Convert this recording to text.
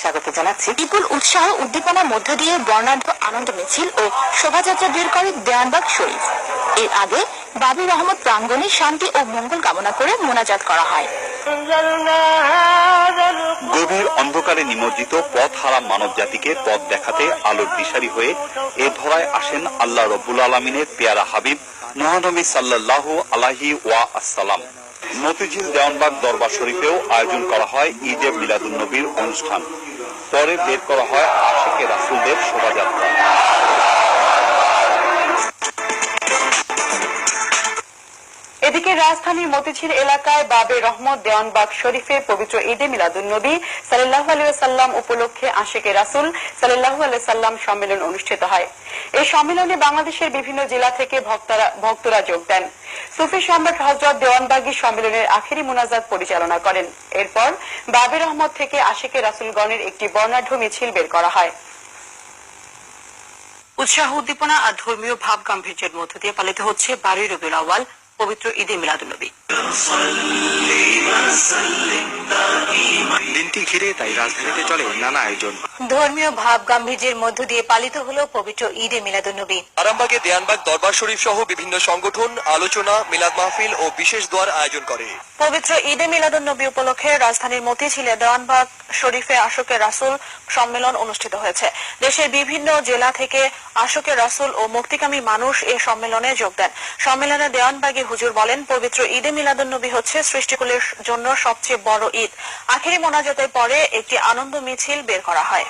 স্বাগত জানাচ্ছি। বিপুল উৎসাহ, উদ্দীপনার মধ্য দিয়ে বর্ণাঢ্য আনন্দ মিছিল ও শোভাযাত্রা বের করে দেওয়ানবাগ শরীফ। এর আগে বাবি রহমত প্রাঙ্গণে শান্তি ও মঙ্গল কামনা করে মোনাজাত করা হয়। গভীর অন্ধকারে নিমজ্জিত পথ হারা মানব জাতিকে পথ দেখাতে আলোর দিশারি হয়ে এ ধরায় আসেন আল্লাহ রব্বুল আলমিনের পেয়ারা হাবিব, মহানবী সাল্লাহ আলাহি ওয়া আসসালাম। মতিঝিল দেওয়ানবাগ দরবার শরীফেও আয়োজন করা হয় ঈদে মিলাদুল নবীর অনুষ্ঠান। পরে বের করা হয় আশেকে রাসুলদের শোভাযাত্রা। এদিকে রাজধানীর মতিঝিল এলাকায় বাবে রহমত দেওয়ানবাগ শরীফে পবিত্র ঈদে মিলাদুল নবী সাল্লাহ সাল্লাম উপলক্ষে আশেকে রাসুল সাল্লাহ সাল্লাম সম্মেলন অনুষ্ঠিত হয়। এই সম্মেলনে বাংলাদেশের বিভিন্ন জেলা থেকে ভক্তরা যোগ দেন। সুফি সম্রাট হজরত দেওয়ানবাগী সম্মেলনের আখেরি মোনাজাত পরিচালনা করেন। এরপর বাবে রহমত থেকে আশেকে রাসুলগণের একটি বর্ণাঢ্য মিছিল বের করা হয়। উৎসাহ, উদ্দীপনা আর ধর্মীয় ভাব গাম্ভীর্যের মধ্য দিয়ে পালিত হচ্ছে বারোই রবিউল আওয়াল পবিত্র ঈদে মিলাদুলনবী দিনটি ঘিরে তাই রাজধানীতে চলে নানা আয়োজন। ধর্মীয় ভাব গাম্ভীর্যের মধ্য দিয়ে পালিত হলো পবিত্র ঈদে মিলাদুন্নবী। আরামবাগে দেয়ানবাগ দরবার শরীফ সহ বিভিন্ন সংগঠন আলোচনা মিলাদ মাহফিল ও বিশেষ দোয়ার আয়োজন করে। পবিত্র ঈদে মিলাদুন্নবী উপলক্ষে রাজধানীর মতিঝিলে দেওয়ানবাগ শরীফে আশোকে রাসুল সম্মেলন অনুষ্ঠিত হয়েছে। দেশের বিভিন্ন জেলা থেকে আশোকে রাসুল ও মুক্তিকামী মানুষ এ সম্মেলনে যোগ দেন। সম্মেলনে দেওয়ানবাগী হুজুর বলেন পবিত্র ঈদে মিলাদুন্নবী হচ্ছে সৃষ্টিকুলের জন্য সবচেয়ে বড় ঈদ আখেরি মোনাজাতের পরে একটি আনন্দ মিছিল বের করা হয়।